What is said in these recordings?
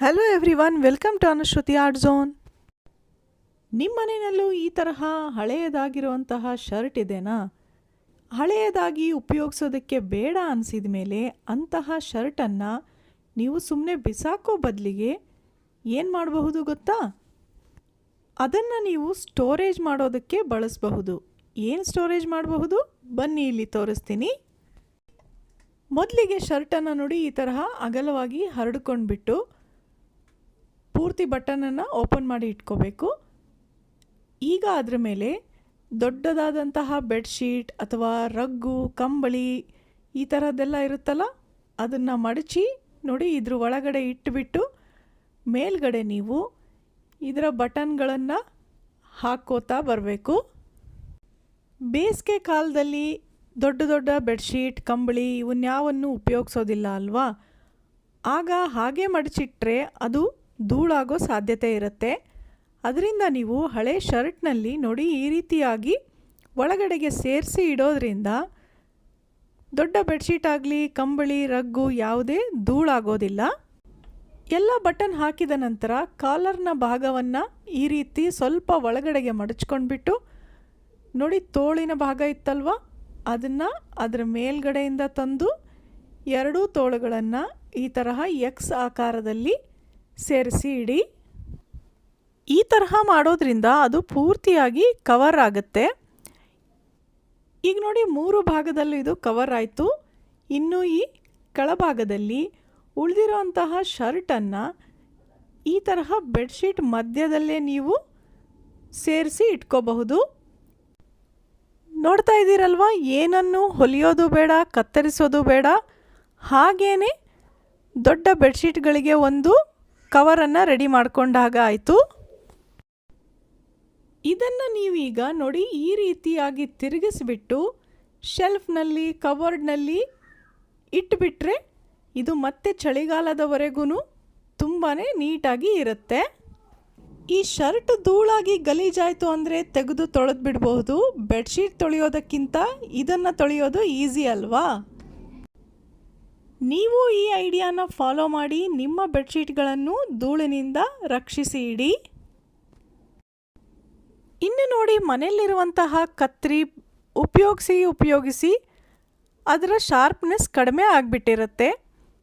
Hello everyone welcome to Anushruti art zone ನಿಮ್ಮ ಮನೆಯಲ್ಲೂ ಈ ತರಹ ಹಳೆಯದಾಗಿರುವಂತಹ ಶರ್ಟ್ ಇದೆನಾ? ಹಳೆಯದಾಗಿ ಉಪಯೋಗಿಸೋದಕ್ಕೆ ಬೇಡ ಅನಿಸಿದ ಮೇಲೆ ಅಂತಹ ಶರ್ಟನ್ನು ನೀವು ಸುಮ್ಮನೆ ಬಿಸಾಕೋ ಬದಲಿಗೆ ಏನು ಮಾಡಬಹುದು ಗೊತ್ತಾ? ಅದನ್ನು ನೀವು ಸ್ಟೋರೇಜ್ ಮಾಡೋದಕ್ಕೆ ಬಳಸಬಹುದು. ಏನು ಸ್ಟೋರೇಜ್ ಮಾಡಬಹುದು? ಬನ್ನಿ ಇಲ್ಲಿ ತೋರಿಸ್ತೀನಿ. ಮೊದಲಿಗೆ ಶರ್ಟನ್ನು ನೋಡಿ ಈ ತರಹ ಅಗಲವಾಗಿ ಹರಡ್ಕೊಂಡ್ಬಿಟ್ಟು ಪೂರ್ತಿ ಬಟನನ್ನು ಓಪನ್ ಮಾಡಿ ಇಟ್ಕೋಬೇಕು. ಈಗ ಅದರ ಮೇಲೆ ದೊಡ್ಡದಾದಂತಹ ಬೆಡ್ಶೀಟ್ ಅಥವಾ ರಗ್ಗು, ಕಂಬಳಿ ಈ ಥರದ್ದೆಲ್ಲ ಇರುತ್ತಲ್ಲ, ಅದನ್ನು ಮಡಚಿ ನೋಡಿ ಇದ್ರ ಒಳಗಡೆ ಇಟ್ಟುಬಿಟ್ಟು ಮೇಲ್ಗಡೆ ನೀವು ಇದರ ಬಟನ್ಗಳನ್ನು ಹಾಕೋತಾ ಬರಬೇಕು. ಬೇಸಿಗೆ ಕಾಲದಲ್ಲಿ ದೊಡ್ಡ ದೊಡ್ಡ ಬೆಡ್ಶೀಟ್ ಕಂಬಳಿ ಇವನ್ಯಾವನ್ನು ಉಪಯೋಗಿಸೋದಿಲ್ಲ ಅಲ್ವಾ? ಆಗ ಹಾಗೆ ಮಡಚಿಟ್ರೆ ಅದು ಧೂಳಾಗೋ ಸಾಧ್ಯತೆ ಇರುತ್ತೆ. ಅದರಿಂದ ನೀವು ಹಳೆ ಶರ್ಟ್ನಲ್ಲಿ ನೋಡಿ ಈ ರೀತಿಯಾಗಿ ಒಳಗಡೆಗೆ ಸೇರಿಸಿ ಇಡೋದ್ರಿಂದ ದೊಡ್ಡ ಬೆಡ್ಶೀಟ್ ಆಗಲಿ, ಕಂಬಳಿ, ರಗ್ಗು ಯಾವುದೇ ಧೂಳಾಗೋದಿಲ್ಲ. ಎಲ್ಲ ಬಟನ್ ಹಾಕಿದ ನಂತರ ಕಾಲರ್ನ ಭಾಗವನ್ನು ಈ ರೀತಿ ಸ್ವಲ್ಪ ಒಳಗಡೆಗೆ ಮಡಚ್ಕೊಂಡ್ಬಿಟ್ಟು ನೋಡಿ ತೋಳಿನ ಭಾಗ ಇತ್ತಲ್ವ? ಅದನ್ನು ಅದರ ಮೇಲ್ಗಡೆಯಿಂದ ತಂದು ಎರಡೂ ತೋಳುಗಳನ್ನು ಈ ತರಹ ಎಕ್ಸ್ ಆಕಾರದಲ್ಲಿ ಸೇರಿಸಿ ಇಡಿ ಈ ತರಹ ಮಾಡೋದ್ರಿಂದ ಅದು ಪೂರ್ತಿಯಾಗಿ ಕವರ್ ಆಗುತ್ತೆ. ಈಗ ನೋಡಿ ಮೂರು ಭಾಗದಲ್ಲೂ ಇದು ಕವರ್ ಆಯಿತು. ಇನ್ನು ಈ ಕೆಳಭಾಗದಲ್ಲಿ ಉಳಿದಿರುವಂತಹ ಶರ್ಟನ್ನು ಈ ತರಹ ಬೆಡ್ಶೀಟ್ ಮಧ್ಯದಲ್ಲೇ ನೀವು ಸೇರಿಸಿ ಇಟ್ಕೋಬಹುದು. ನೋಡ್ತಾ ಇದ್ದೀರಲ್ವ, ಏನನ್ನು ಹೊಲಿಯೋದು ಬೇಡ, ಕತ್ತರಿಸೋದು ಬೇಡ ಹಾಗೇ ದೊಡ್ಡ ಬೆಡ್ಶೀಟ್ಗಳಿಗೆ ಒಂದು ಕವರನ್ನು ರೆಡಿ ಮಾಡ್ಕೊಂಡಾಗ ಆಯಿತು. ಇದನ್ನು ನೀವೀಗ ನೋಡಿ ಈ ರೀತಿಯಾಗಿ ತಿರುಗಿಸ್ಬಿಟ್ಟು ಶೆಲ್ಫ್ನಲ್ಲಿ, ಕವರ್ಡ್ನಲ್ಲಿ ಇಟ್ಬಿಟ್ರೆ ಇದು ಮತ್ತೆ ಚಳಿಗಾಲದವರೆಗೂ ತುಂಬಾ ನೀಟಾಗಿ ಇರುತ್ತೆ. ಈ ಶರ್ಟ್ ಧೂಳಾಗಿ ಗಲೀಜಾಯಿತು ಅಂದರೆ ತೆಗೆದು ತೊಳೆದು ಬಿಡಬಹುದು ಬೆಡ್ಶೀಟ್ ತೊಳೆಯೋದಕ್ಕಿಂತ ಇದನ್ನು ತೊಳೆಯೋದು ಈಸಿ ಅಲ್ವಾ? ನೀವು ಈ ಐಡಿಯಾನ ಫಾಲೋ ಮಾಡಿ ನಿಮ್ಮ ಬೆಡ್ಶೀಟ್ಗಳನ್ನು ಧೂಳಿನಿಂದ ರಕ್ಷಿಸಿ ಇಡಿ ಇನ್ನು ನೋಡಿ ಮನೆಯಲ್ಲಿರುವಂತಹ ಕತ್ರಿ ಉಪಯೋಗಿಸಿ ಉಪಯೋಗಿಸಿ ಅದರ ಶಾರ್ಪ್ನೆಸ್ ಕಡಿಮೆ ಆಗಿಬಿಟ್ಟಿರುತ್ತೆ.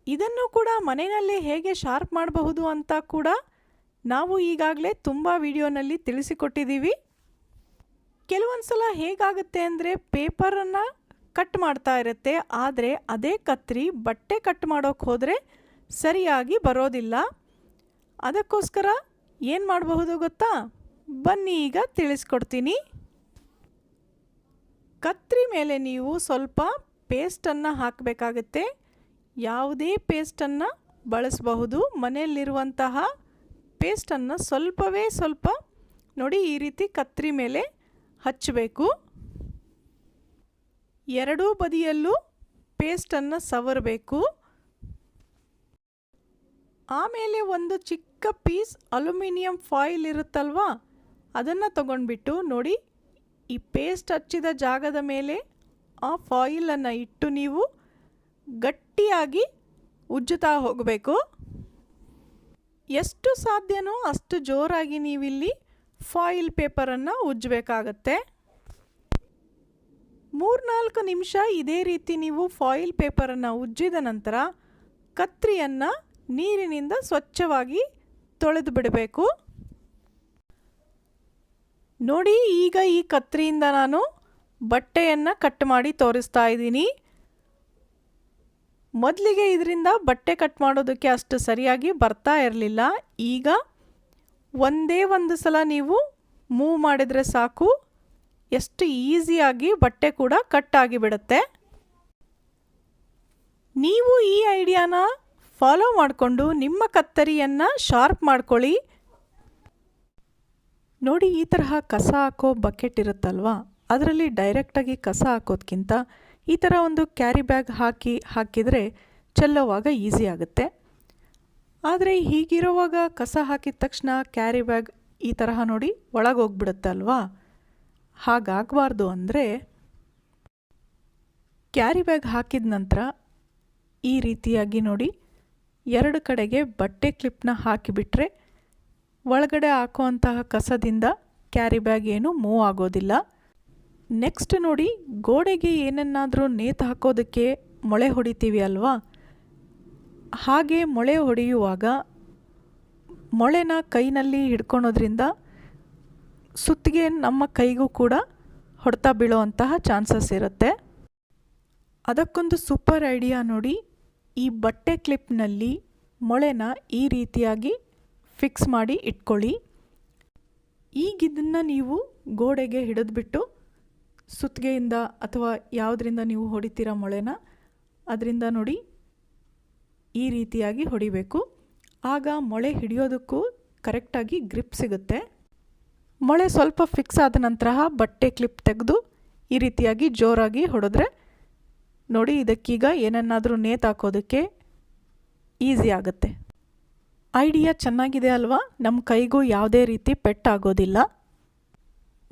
ಇದನ್ನು ಕೂಡ ಮನೆಯಲ್ಲಿ ಹೇಗೆ ಶಾರ್ಪ್ ಮಾಡಬಹುದು ಅಂತ ಕೂಡ ನಾವು ಈಗಾಗಲೇ ತುಂಬ ವಿಡಿಯೋನಲ್ಲಿ ತಿಳಿಸಿಕೊಟ್ಟಿದ್ದೀವಿ. ಕೆಲವೊಂದು ಸಲ ಹೇಗಾಗುತ್ತೆ ಅಂದರೆ ಪೇಪರನ್ನು ಕಟ್ ಮಾಡ್ತಾ ಇರುತ್ತೆ. ಆದರೆ ಅದೇ ಕತ್ರಿ ಬಟ್ಟೆ ಕಟ್ ಮಾಡೋಕ್ಕೆ ಹೋದರೆ ಸರಿಯಾಗಿ ಬರೋದಿಲ್ಲ. ಅದಕ್ಕೋಸ್ಕರ ಏನು ಮಾಡಬಹುದು ಗೊತ್ತಾ? ಬನ್ನಿ ಈಗ ತಿಳಿಸ್ಕೊಡ್ತೀನಿ. ಕತ್ರಿ ಮೇಲೆ ನೀವು ಸ್ವಲ್ಪ ಪೇಸ್ಟನ್ನು ಹಾಕಬೇಕಾಗತ್ತೆ. ಯಾವುದೇ ಪೇಸ್ಟನ್ನು ಬಳಸಬಹುದು. ಮನೆಯಲ್ಲಿರುವಂತಹ ಪೇಸ್ಟನ್ನು ಸ್ವಲ್ಪವೇ ಸ್ವಲ್ಪ ನೋಡಿ ಈ ರೀತಿ ಕತ್ರಿ ಮೇಲೆ ಹಚ್ಚಬೇಕು. ಎರಡೂ ಬದಿಯಲ್ಲೂ ಪೇಸ್ಟನ್ನು ಸವರಬೇಕು. ಆಮೇಲೆ ಒಂದು ಚಿಕ್ಕ ಪೀಸ್ ಅಲ್ಯೂಮಿನಿಯಂ ಫಾಯಿಲ್ ಇರುತ್ತಲ್ವಾ, ಅದನ್ನು ತಗೊಂಡ್ಬಿಟ್ಟು ನೋಡಿ, ಈ ಪೇಸ್ಟ್ ಹಚ್ಚಿದ ಜಾಗದ ಮೇಲೆ ಆ ಫಾಯಿಲನ್ನು ಇಟ್ಟು ನೀವು ಗಟ್ಟಿಯಾಗಿ ಉಜ್ಜುತ್ತಾ ಹೋಗಬೇಕು. ಎಷ್ಟು ಸಾಧ್ಯನೋ ಅಷ್ಟು ಜೋರಾಗಿ ನೀವಿಲ್ಲಿ ಫಾಯಿಲ್ ಪೇಪರನ್ನು ಉಜ್ಜಬೇಕಾಗತ್ತೆ. ಮೂರ್ನಾಲ್ಕು ನಿಮಿಷ ಇದೇ ರೀತಿ ನೀವು ಫಾಯಿಲ್ ಪೇಪರನ್ನು ಉಜ್ಜಿದ ನಂತರ ಕತ್ರಿಯನ್ನು ನೀರಿನಿಂದ ಸ್ವಚ್ಛವಾಗಿ ತೊಳೆದು ಬಿಡಬೇಕು. ನೋಡಿ, ಈಗ ಈ ಕತ್ರಿಯಿಂದ ನಾನು ಬಟ್ಟೆಯನ್ನು ಕಟ್ ಮಾಡಿ ತೋರಿಸ್ತಾ ಇದ್ದೀನಿ. ಮೊದಲಿಗೆ ಇದರಿಂದ ಬಟ್ಟೆ ಕಟ್ ಮಾಡೋದಕ್ಕೆ ಅಷ್ಟು ಸರಿಯಾಗಿ ಬರ್ತಾ ಇರಲಿಲ್ಲ. ಈಗ ಒಂದೇ ಒಂದು ಸಲ ನೀವು ಮೂವ್ ಮಾಡಿದರೆ ಸಾಕು. ಎಷ್ಟು ಈಸಿಯಾಗಿ ಬಟ್ಟೆ ಕೂಡ ಕಟ್ ಆಗಿಬಿಡುತ್ತೆ ನೀವು ಈ ಐಡಿಯಾನ ಫಾಲೋ ಮಾಡಿಕೊಂಡು ನಿಮ್ಮ ಕತ್ತರಿಯನ್ನು ಶಾರ್ಪ್ ಮಾಡ್ಕೊಳ್ಳಿ. ನೋಡಿ, ಈ ತರಹ ಕಸ ಹಾಕೋ ಬಕೆಟ್ ಇರುತ್ತಲ್ವಾ? ಅದರಲ್ಲಿ ಡೈರೆಕ್ಟಾಗಿ ಕಸ ಹಾಕೋದಕ್ಕಿಂತ ಈ ಥರ ಒಂದು ಕ್ಯಾರಿ ಬ್ಯಾಗ್ ಹಾಕಿ ಹಾಕಿದರೆ ಚೆಲ್ಲೋವಾಗ ಈಸಿ ಆಗುತ್ತೆ. ಆದರೆ ಹೀಗಿರುವಾಗ ಕಸ ಹಾಕಿದ ತಕ್ಷಣ ಕ್ಯಾರಿ ಬ್ಯಾಗ್ ಈ ತರಹ ನೋಡಿ ಒಳಗೋಗ್ಬಿಡುತ್ತೆ ಅಲ್ವಾ ಹಾಗಾಗಬಾರ್ದು ಅಂದರೆ ಕ್ಯಾರಿ ಬ್ಯಾಗ್ ಹಾಕಿದ ನಂತರ ಈ ರೀತಿಯಾಗಿ ನೋಡಿ, ಎರಡು ಕಡೆಗೆ ಬಟ್ಟೆ ಕ್ಲಿಪ್ನ ಹಾಕಿಬಿಟ್ರೆ ಒಳಗಡೆ ಹಾಕುವಂತಹ ಕಸದಿಂದ ಕ್ಯಾರಿ ಬ್ಯಾಗ್ ಏನು ಮೂವ್ ಆಗೋದಿಲ್ಲ. ನೆಕ್ಸ್ಟ್ ನೋಡಿ, ಗೋಡೆಗೆ ಏನನ್ನಾದರೂ ನೇತು ಹಾಕೋದಕ್ಕೆ ಮೊಳೆ ಹೊಡಿತೀವಿ ಅಲ್ವಾ? ಹಾಗೆ ಮೊಳೆ ಹೊಡೆಯುವಾಗ ಮೊಳೆನ ಕೈನಲ್ಲಿ ಹಿಡ್ಕೊಳೋದ್ರಿಂದ ಸುತ್ತಿಗೆ ನಮ್ಮ ಕೈಗೂ ಕೂಡ ಹೊಡೆತ ಬೀಳುವಂತಹ ಚಾನ್ಸಸ್ ಇರುತ್ತೆ. ಅದಕ್ಕೊಂದು ಸೂಪರ್ ಐಡಿಯಾ ನೋಡಿ, ಈ ಬಟ್ಟೆ ಕ್ಲಿಪ್ನಲ್ಲಿ ಮೊಳೆನ ಈ ರೀತಿಯಾಗಿ ಫಿಕ್ಸ್ ಮಾಡಿ ಇಟ್ಕೊಳ್ಳಿ. ಈಗಿದನ್ನು ನೀವು ಗೋಡೆಗೆ ಹಿಡಿದ್ಬಿಟ್ಟು ಸುತ್ತಿಗೆಯಿಂದ ಅಥವಾ ಯಾವುದರಿಂದ ನೀವು ಹೊಡಿತೀರ ಮೊಳೆನ, ಅದರಿಂದ ನೋಡಿ ಈ ರೀತಿಯಾಗಿ ಹೊಡಿಬೇಕು. ಆಗ ಮೊಳೆ ಹಿಡಿಯೋದಕ್ಕೂ ಕರೆಕ್ಟಾಗಿ ಗ್ರಿಪ್ ಸಿಗುತ್ತೆ. ಮೊಳೆ ಸ್ವಲ್ಪ ಫಿಕ್ಸ್ ಆದ ನಂತರ ಬಟ್ಟೆ ಕ್ಲಿಪ್ ತೆಗೆದು ಈ ರೀತಿಯಾಗಿ ಜೋರಾಗಿ ಹೊಡೆದ್ರೆ ನೋಡಿ ಇದಕ್ಕೀಗ ಏನನ್ನಾದರೂ ನೇತಾಕೋದಕ್ಕೆ ಈಸಿ ಆಗುತ್ತೆ. ಐಡಿಯಾ ಚೆನ್ನಾಗಿದೆ ಅಲ್ವಾ? ನಮ್ಮ ಕೈಗೂ ಯಾವುದೇ ರೀತಿ ಪೆಟ್ಟಾಗೋದಿಲ್ಲ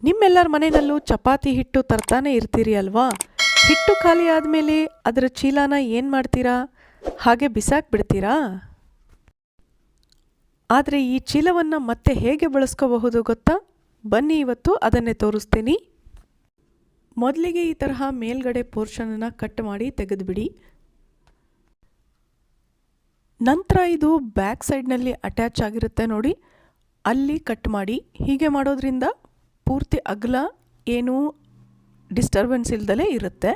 ನಿಮ್ಮೆಲ್ಲರ ಮನೆಯಲ್ಲೂ ಚಪಾತಿ ಹಿಟ್ಟು ತರ್ತಾನೆ ಇರ್ತೀರಿ ಅಲ್ವಾ? ಹಿಟ್ಟು ಖಾಲಿ ಆದಮೇಲೆ ಅದರ ಚೀಲನ ಏನು ಮಾಡ್ತೀರಾ? ಹಾಗೆ ಬಿಸಾಕ್ಬಿಡ್ತೀರಾ? ಆದರೆ ಈ ಚೀಲವನ್ನು ಮತ್ತೆ ಹೇಗೆ ಬಳಸ್ಕೋಬಹುದು ಗೊತ್ತಾ? ಬನ್ನಿ ಇವತ್ತು ಅದನ್ನೇ ತೋರಿಸ್ತೀನಿ. ಮೊದಲಿಗೆ ಈ ತರಹ ಮೇಲ್ಗಡೆ ಪೋರ್ಷನನ್ನು ಕಟ್ ಮಾಡಿ ತೆಗೆದುಬಿಡಿ. ನಂತರ ಇದು ಬ್ಯಾಕ್ ಸೈಡ್ನಲ್ಲಿ ಅಟ್ಯಾಚ್ ಆಗಿರುತ್ತೆ ನೋಡಿ. ಅಲ್ಲಿ ಕಟ್ ಮಾಡಿ. ಹೀಗೆ ಮಾಡೋದ್ರಿಂದ ಪೂರ್ತಿ ಅಗಲ ಏನೂ ಡಿಸ್ಟರ್ಬೆನ್ಸ್ ಇಲ್ದಲೇ ಇರುತ್ತೆ.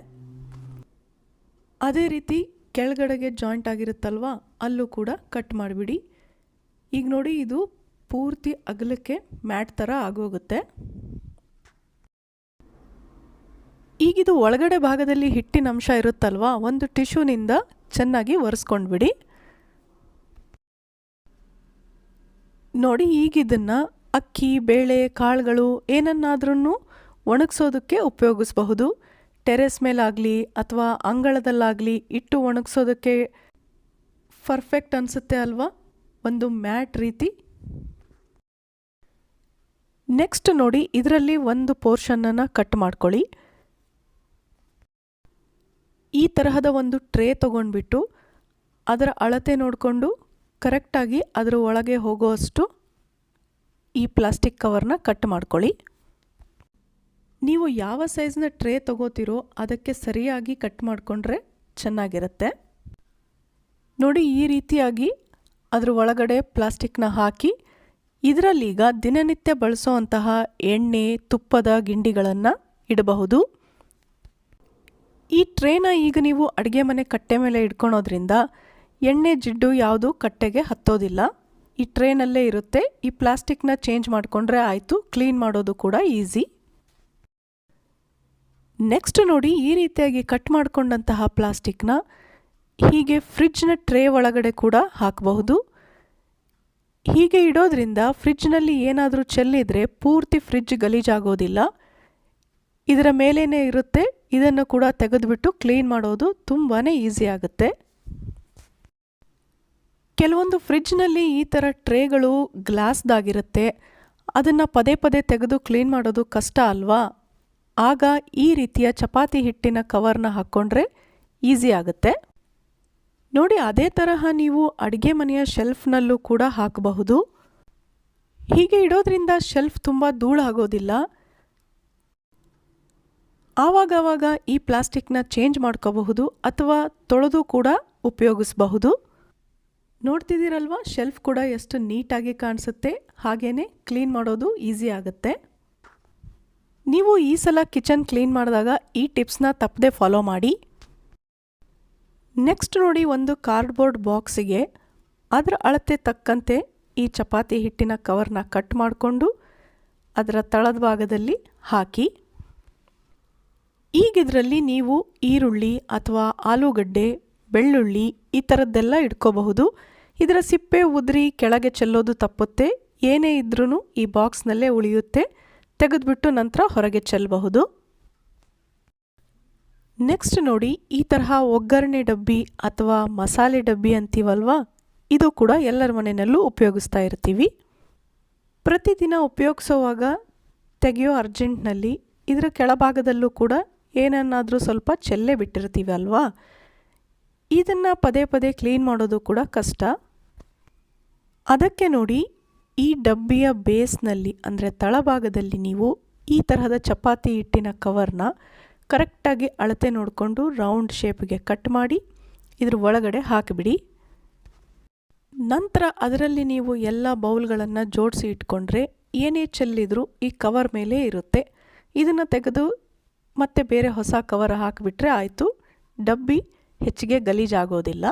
ಅದೇ ರೀತಿ ಕೆಳಗಡೆಗೆ ಜಾಯಿಂಟ್ ಆಗಿರುತ್ತಲ್ವ, ಅಲ್ಲೂ ಕೂಡ ಕಟ್ ಮಾಡಿಬಿಡಿ. ಈಗ ನೋಡಿ ಇದು ಪೂರ್ತಿ ಅಗಲಕ್ಕೆ ಮ್ಯಾಟ್ ಥರ ಆಗೋಗುತ್ತೆ. ಈಗಿದು ಒಳಗಡೆ ಭಾಗದಲ್ಲಿ ಹಿಟ್ಟಿನ ಅಂಶ ಇರುತ್ತಲ್ವಾ? ಒಂದು ಟಿಶ್ಯೂನಿಂದ ಚೆನ್ನಾಗಿ ಒರೆಸ್ಕೊಂಡ್ಬಿಡಿ. ನೋಡಿ ಈಗಿದನ್ನು ಅಕ್ಕಿ, ಬೇಳೆ, ಕಾಳುಗಳು ಏನನ್ನಾದ್ರೂ ಒಣಗಿಸೋದಕ್ಕೆ ಉಪಯೋಗಿಸಬಹುದು. ಟೆರೆಸ್ ಮೇಲಾಗಲಿ ಅಥವಾ ಅಂಗಳದಲ್ಲಾಗಲಿ ಇಟ್ಟು ಒಣಗಿಸೋದಕ್ಕೆ ಪರ್ಫೆಕ್ಟ್ ಅನಿಸುತ್ತೆ ಅಲ್ವಾ? ಒಂದು ಮ್ಯಾಟ್ ರೀತಿ ನೆಕ್ಸ್ಟ್ ನೋಡಿ, ಇದರಲ್ಲಿ ಒಂದು ಪೋರ್ಷನನ್ನು ಕಟ್ ಮಾಡ್ಕೊಳ್ಳಿ. ಈ ತರಹದ ಒಂದು ಟ್ರೇ ತೊಗೊಂಡ್ಬಿಟ್ಟು ಅದರ ಅಳತೆ ನೋಡಿಕೊಂಡು ಕರೆಕ್ಟಾಗಿ ಅದರ ಒಳಗೆ ಹೋಗುವಷ್ಟು ಈ ಪ್ಲಾಸ್ಟಿಕ್ ಕವರ್ನ ಕಟ್ ಮಾಡ್ಕೊಳ್ಳಿ. ನೀವು ಯಾವ ಸೈಜ್ನ ಟ್ರೇ ತಗೋತೀರೋ ಅದಕ್ಕೆ ಸರಿಯಾಗಿ ಕಟ್ ಮಾಡಿಕೊಂಡ್ರೆ ಚೆನ್ನಾಗಿರುತ್ತೆ. ನೋಡಿ, ಈ ರೀತಿಯಾಗಿ ಅದರ ಒಳಗಡೆ ಪ್ಲಾಸ್ಟಿಕ್ನ ಹಾಕಿ ಇದರಲ್ಲೀಗ ದಿನನಿತ್ಯ ಬಳಸುವಂತಹ ಎಣ್ಣೆ, ತುಪ್ಪದ ಗಿಂಡಿಗಳನ್ನು ಇಡಬಹುದು. ಈ ಟ್ರೇನ ಈಗ ನೀವು ಅಡುಗೆ ಮನೆ ಕಟ್ಟೆ ಮೇಲೆ ಇಟ್ಕೊಳೋದ್ರಿಂದ ಎಣ್ಣೆ ಜಿಡ್ಡು ಯಾವುದು ಕಟ್ಟೆಗೆ ಹತ್ತೋದಿಲ್ಲ. ಈ ಟ್ರೇನಲ್ಲೇ ಇರುತ್ತೆ. ಈ ಪ್ಲಾಸ್ಟಿಕ್ನ ಚೇಂಜ್ ಮಾಡಿಕೊಂಡ್ರೆ ಆಯಿತು. ಕ್ಲೀನ್ ಮಾಡೋದು ಕೂಡ ಈಸಿ. ನೆಕ್ಸ್ಟ್ ನೋಡಿ ಈ ರೀತಿಯಾಗಿ ಕಟ್ ಮಾಡಿಕೊಂಡಂತಹ ಪ್ಲಾಸ್ಟಿಕ್ನ ಹೀಗೆ ಫ್ರಿಡ್ಜ್ನ ಟ್ರೇ ಒಳಗಡೆ ಕೂಡ ಹಾಕಬಹುದು. ಹೀಗೆ ಇಡೋದ್ರಿಂದ ಫ್ರಿಜ್ನಲ್ಲಿ ಏನಾದರೂ ಚೆಲ್ಲಿದರೆ ಪೂರ್ತಿ ಫ್ರಿಜ್ ಗಲೀಜಾಗೋದಿಲ್ಲ. ಇದರ ಮೇಲೇ ಇರುತ್ತೆ. ಇದನ್ನು ಕೂಡ ತೆಗೆದುಬಿಟ್ಟು ಕ್ಲೀನ್ ಮಾಡೋದು ತುಂಬಾ ಈಸಿ ಆಗುತ್ತೆ. ಕೆಲವೊಂದು ಫ್ರಿಜ್ನಲ್ಲಿ ಈ ಥರ ಟ್ರೇಗಳು ಗ್ಲಾಸ್ದಾಗಿರುತ್ತೆ. ಅದನ್ನು ಪದೇ ಪದೇ ತೆಗೆದು ಕ್ಲೀನ್ ಮಾಡೋದು ಕಷ್ಟ ಅಲ್ವಾ? ಆಗ ಈ ರೀತಿಯ ಚಪಾತಿ ಹಿಟ್ಟಿನ ಕವರ್ನ ಹಾಕ್ಕೊಂಡ್ರೆ ಈಸಿ ಆಗುತ್ತೆ. ನೋಡಿ ಅದೇ ತರಹ ನೀವು ಅಡುಗೆ ಮನೆಯ ಶೆಲ್ಫ್ನಲ್ಲೂ ಕೂಡ ಹಾಕಬಹುದು. ಹೀಗೆ ಇಡೋದ್ರಿಂದ ಶೆಲ್ಫ್ ತುಂಬ ಧೂಳಾಗೋದಿಲ್ಲ. ಆವಾಗವಾಗ ಈ ಪ್ಲಾಸ್ಟಿಕ್ನ ಚೇಂಜ್ ಮಾಡ್ಕೋಬಹುದು ಅಥವಾ ತೊಳೆದು ಕೂಡ ಉಪಯೋಗಿಸಬಹುದು. ನೋಡ್ತಿದ್ದೀರಲ್ವ ಶೆಲ್ಫ್ ಕೂಡ ಎಷ್ಟು ನೀಟಾಗಿ ಕಾಣಿಸುತ್ತೆ ಹಾಗೇ ಕ್ಲೀನ್ ಮಾಡೋದು ಈಸಿ ಆಗುತ್ತೆ. ನೀವು ಈ ಸಲ ಕಿಚನ್ ಕ್ಲೀನ್ ಮಾಡಿದಾಗ ಈ ಟಿಪ್ಸ್ನ ತಪ್ಪದೆ ಫಾಲೋ ಮಾಡಿ. ನೆಕ್ಸ್ಟ್ ನೋಡಿ ಒಂದು ಕಾರ್ಡ್ಬೋರ್ಡ್ ಬಾಕ್ಸಿಗೆ ಅದರ ಅಳತೆ ತಕ್ಕಂತೆ ಈ ಚಪಾತಿ ಹಿಟ್ಟಿನ ಕವರ್ನ ಕಟ್ ಮಾಡಿಕೊಂಡು ಅದರ ತಳದ ಭಾಗದಲ್ಲಿ ಹಾಕಿ. ಈಗ ಇದರಲ್ಲಿ ನೀವು ಈರುಳ್ಳಿ ಅಥವಾ ಆಲೂಗಡ್ಡೆ, ಬೆಳ್ಳುಳ್ಳಿ ಈ ಥರದ್ದೆಲ್ಲ ಇಟ್ಕೋಬಹುದು. ಇದರ ಸಿಪ್ಪೆ ಉದುರಿ ಕೆಳಗೆ ಚೆಲ್ಲೋದು ತಪ್ಪುತ್ತೆ. ಏನೇ ಇದ್ರೂ ಈ ಬಾಕ್ಸ್ನಲ್ಲೇ ಉಳಿಯುತ್ತೆ. ತೆಗೆದುಬಿಟ್ಟು ನಂತರ ಹೊರಗೆ ಚೆಲ್ಲಬಹುದು. ನೆಕ್ಸ್ಟ್ ನೋಡಿ ಈ ತರಹ ಒಗ್ಗರಣೆ ಡಬ್ಬಿ ಅಥವಾ ಮಸಾಲೆ ಡಬ್ಬಿ ಅಂತೀವಲ್ವಾ? ಇದು ಕೂಡ ಎಲ್ಲರ ಮನೆಯಲ್ಲೂ ಉಪಯೋಗಿಸ್ತಾ ಇರ್ತೀವಿ. ಪ್ರತಿದಿನ ಉಪಯೋಗಿಸುವಾಗ ತೆಗೆಯೋ ಅರ್ಜೆಂಟ್ನಲ್ಲಿ ಇದರ ಕೆಳಭಾಗದಲ್ಲೂ ಕೂಡ ಏನನ್ನಾದರೂ ಸ್ವಲ್ಪ ಚೆಲ್ಲೆ ಬಿಟ್ಟಿರ್ತೀವಿ ಅಲ್ವಾ? ಇದನ್ನು ಪದೇ ಪದೇ ಕ್ಲೀನ್ ಮಾಡೋದು ಕೂಡ ಕಷ್ಟ. ಅದಕ್ಕೆ ನೋಡಿ ಈ ಡಬ್ಬಿಯ ಬೇಸ್ನಲ್ಲಿ ಅಂದರೆ ತಳಭಾಗದಲ್ಲಿ ನೀವು ಈ ತರಹದ ಚಪಾತಿ ಹಿಟ್ಟಿನ ಕವರ್ನ ಕರೆಕ್ಟಾಗಿ ಅಳತೆ ನೋಡಿಕೊಂಡು ರೌಂಡ್ ಶೇಪ್ಗೆ ಕಟ್ ಮಾಡಿ ಇದ್ರ ಒಳಗಡೆ ಹಾಕಿಬಿಡಿ. ನಂತರ ಅದರಲ್ಲಿ ನೀವು ಎಲ್ಲ ಬೌಲ್ಗಳನ್ನು ಜೋಡಿಸಿ ಇಟ್ಕೊಂಡ್ರೆ ಏನೇ ಚೆಲ್ಲಿದ್ರೂ ಈ ಕವರ್ ಮೇಲೆ ಇರುತ್ತೆ. ಇದನ್ನು ತೆಗೆದು ಮತ್ತೆ ಬೇರೆ ಹೊಸ ಕವರ್ ಹಾಕಿಬಿಟ್ರೆ ಆಯಿತು. ಡಬ್ಬಿ ಹೆಚ್ಚಿಗೆ ಗಲೀಜಾಗೋದಿಲ್ಲ.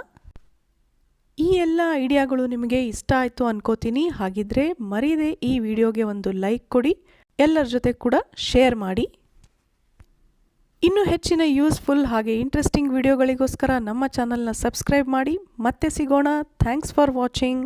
ಈ ಎಲ್ಲ ಐಡಿಯಾಗಳು ನಿಮಗೆ ಇಷ್ಟ ಆಯಿತು ಅನ್ಕೋತೀನಿ. ಹಾಗಿದ್ರೆ ಮರೀದೆ ಈ ವಿಡಿಯೋಗೆ ಒಂದು ಲೈಕ್ ಕೊಡಿ. ಎಲ್ಲರ ಜೊತೆ ಕೂಡ ಶೇರ್ ಮಾಡಿ. ಇನ್ನೂ ಹೆಚ್ಚಿನ ಯೂಸ್ಫುಲ್ ಹಾಗೆ ಇಂಟ್ರೆಸ್ಟಿಂಗ್ ವಿಡಿಯೋಗಳಿಗೋಸ್ಕರ ನಮ್ಮ ಚಾನಲ್ನ ಸಬ್ಸ್ಕ್ರೈಬ್ ಮಾಡಿ ಮತ್ತೆ ಸಿಗೋಣ. Thanks for watching